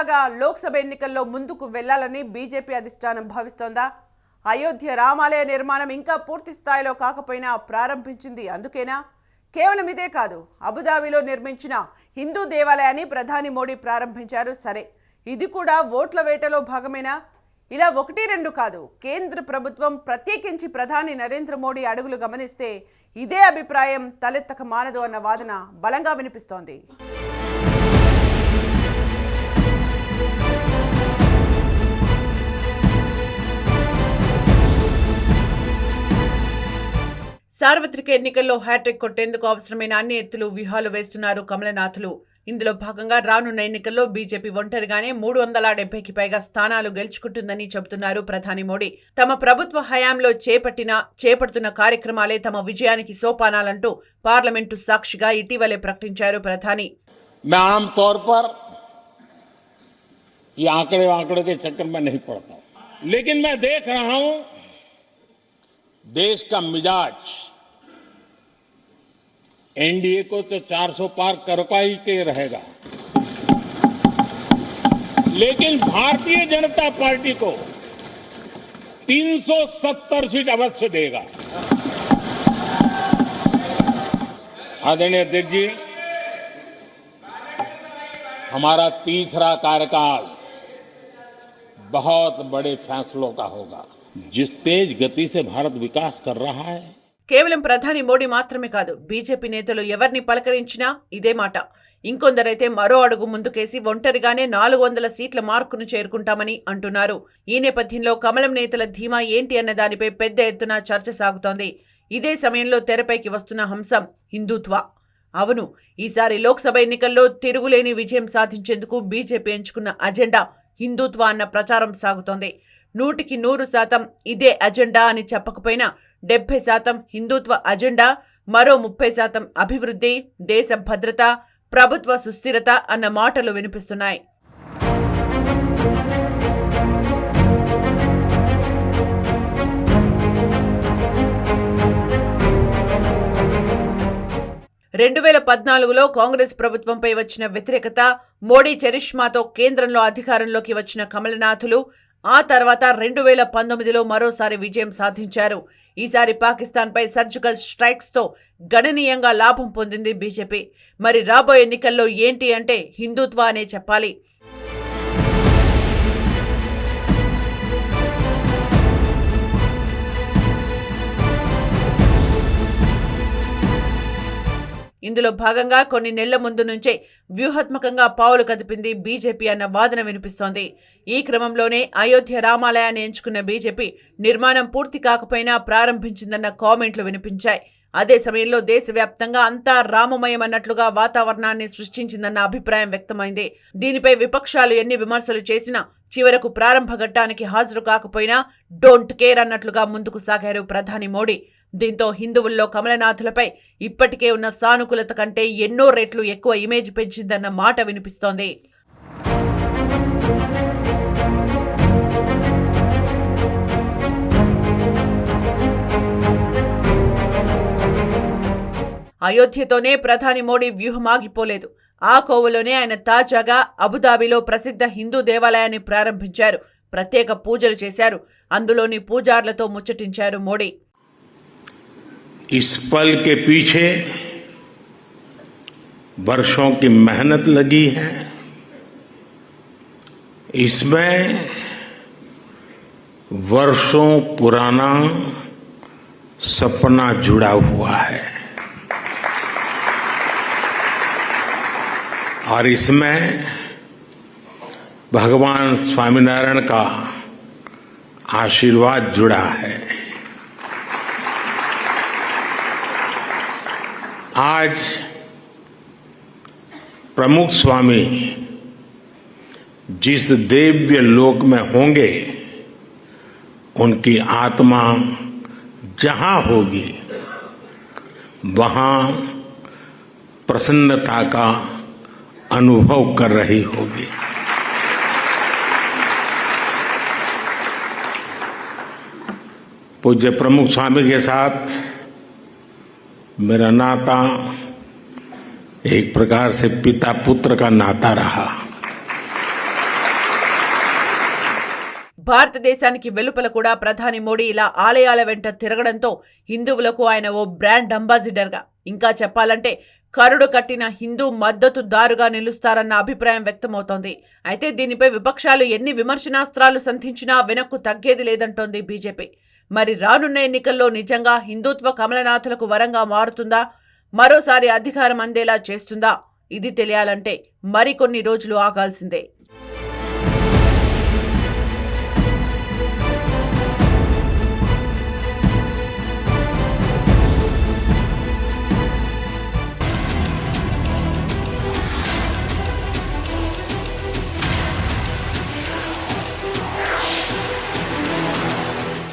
తాజాగా లోక్సభ ఎన్నికల్లో ముందుకు వెళ్ళాలని బీజేపీ అధిష్టానం భావిస్తోందా? అయోధ్య రామాలయ నిర్మాణం ఇంకా పూర్తి స్థాయిలో కాకపోయినా ప్రారంభించింది అందుకేనా? కేవలం ఇదే కాదు అబుదాబిలో నిర్మించిన హిందూ దేవాలయాన్ని ప్రధాని మోడీ ప్రారంభించారు. సరే ఇది కూడా ఓట్ల వేటలో భాగమేనా? ఇలా ఒకటి రెండు కాదు కేంద్ర ప్రభుత్వం ప్రత్యేకించి ప్రధాని నరేంద్ర మోడీ అడుగులు గమనిస్తే ఇదే అభిప్రాయం తలెత్తక మానదు అన్న వాదన బలంగా వినిపిస్తోంది. సార్వత్రిక ఎన్నికల్లో హ్యాట్రిక్ కొట్టేందుకు అవసరమైన అన్ని ఎత్తులు వ్యూహాలు వేస్తున్నారు కమలనాథులు ఇందులో భాగంగా రానున్న ఎన్నికల్లో బీజేపీ ఒంటరిగానే మూడు వందల డెబ్బైకి పైగా స్థానాలు గెలుచుకుంటుందని చెబుతున్నారు ప్రధాని మోడీ తమ ప్రభుత్వ హయాంలో చేపట్టిన చేపడుతున్న కార్యక్రమాలే తమ విజయానికి సోపానాలంటూ పార్లమెంటు సాక్షిగా ఇటీవలే ప్రకటించారు ప్రధాని मैं आम तौर पर ये आंकड़े आंकड़े के चक्कर में नहीं पड़ता हूं लेकिन मैं देख रहा हूं देश का मिजाज एनडीए को तो 400 पार कर ही के रहेगा। लेकिन भारतीय जनता पार्टी को 370 सीट अवश्य देगा। आदरणीय अध्यक्ष जी, हमारा तीसरा कार्यकाल बहुत बड़े फैसलों का होगा। जिस तेज गति से भारत विकास कर रहा है కేవలం ప్రధాని మోడీ మాత్రమే కాదు బీజేపీ నేతలు ఎవరిని పలకరించినా ఇదే మాట. ఇంకొందరైతే మరో అడుగు ముందుకేసి ఒంటరిగానే నాలుగు వందల సీట్ల మార్కును చేరుకుంటామని అంటున్నారు. ఈ నేపథ్యంలో కమలం నేతల ధీమా ఏంటి అన్న దానిపై పెద్ద ఎత్తున చర్చ సాగుతోంది. ఇదే సమయంలో తెరపైకి వస్తున్న హంసం హిందుత్వ. అవును ఈసారి లోక్సభ ఎన్నికల్లో తిరుగులేని విజయం సాధించేందుకు బీజేపీ ఎంచుకున్న అజెండా హిందుత్వ అన్న ప్రచారం సాగుతోంది. నూటికి నూరు శాతం ఇదే అజెండా అని చెప్పకపోయినా డెబ్బై శాతం హిందుత్వ అజెండా మరో ముప్పై శాతం అభివృద్ధి దేశ భద్రత ప్రభుత్వ సుస్థిరత అన్న మాటలు వినిపిస్తున్నాయి. రెండు వేల పద్నాలుగులో కాంగ్రెస్ ప్రభుత్వంపై వచ్చిన వ్యతిరేకత మోడీ చరిష్మాతో కేంద్రంలో అధికారంలోకి వచ్చిన కమలనాథులు ఆ తర్వాత రెండు వేల పంతొమ్మిదిలో మరోసారి విజయం సాధించారు. ఈసారి పాకిస్తాన్పై సర్జికల్ స్ట్రైక్స్తో గణనీయంగా లాభం పొందింది బీజేపీ. మరి రాబోయే ఎన్నికల్లో ఏంటి అంటే హిందుత్వ అనే చెప్పాలి. ఇందులో భాగంగా కొన్ని నెలల ముందు నుంచే వ్యూహాత్మకంగా పావులు కదిపింది బీజేపీ అన్న వాదన వినిపిస్తోంది. ఈ క్రమంలోనే అయోధ్య రామాలయాన్ని ఎంచుకున్న బీజేపీ నిర్మాణం పూర్తి కాకపోయినా ప్రారంభించిందన్న కామెంట్లు వినిపించాయి. అదే సమయంలో దేశవ్యాప్తంగా అంతా రామమయం అన్నట్లుగా వాతావరణాన్ని సృష్టించిందన్న అభిప్రాయం వ్యక్తమైంది. దీనిపై విపక్షాలు ఎన్ని విమర్శలు చేసినా చివరకు ప్రారంభ ఘట్టానికి హాజరు కాకపోయినా డోంట్ కేర్ అన్నట్లుగా ముందుకు సాగారు ప్రధాని మోడీ. దీంతో హిందువుల్లో కమలనాథులపై ఇప్పటికే ఉన్న సానుకూలత కంటే ఎన్నో రెట్లు ఎక్కువ ఇమేజ్ పెంచిందన్న మాట వినిపిస్తోంది. అయోధ్యతోనే ప్రధాని మోడీ వ్యూహమాగిపోలేదు. ఆ కోవలోనే ఆయన తాజాగా అబుదాబిలో ప్రసిద్ధ హిందూ దేవాలయాన్ని ప్రారంభించారు. ప్రత్యేక పూజలు చేశారు. అందులోని పూజార్లతో ముచ్చటించారు మోడీ. इस पल के पीछे वर्षों की मेहनत लगी है। इसमें वर्षों पुराना सपना जुड़ा हुआ है। और इसमें भगवान स्वामीनारायण का आशीर्वाद जुड़ा है। आज प्रमुख स्वामी जिस दिव्य लोक में होंगे, उनकी आत्मा जहाँ होगी, वहाँ प्रसन्नता का अनुभव कर रही होगी। पूज्य प्रमुख स्वामी के साथ मेरा नाता एक प्रकार से पिता पुत्र का नाता रहा భారతదేశానికి వెలుపల కూడా ప్రధాని మోడీ ఇలా ఆలయాల వెంట తిరగడంతో హిందువులకు ఆయన ఓ బ్రాండ్ అంబాసిడర్గా ఇంకా చెప్పాలంటే కరుడు కట్టిన హిందూ మద్దతుదారుగా నిలుస్తారన్న అభిప్రాయం వ్యక్తమవుతోంది అయితే దీనిపై విపక్షాలు ఎన్ని విమర్శనాస్త్రాలు సంధించినా వెనక్కు తగ్గేది లేదంటోంది బీజేపీ మరి రానున్న ఎన్నికల్లో నిజంగా హిందుత్వ కమలనాథులకు వరంగా మారుతుందా? మరోసారి అధికారం అందేలా చేస్తుందా? ఇది తెలియాలంటే మరికొన్ని రోజులు ఆగాల్సిందే.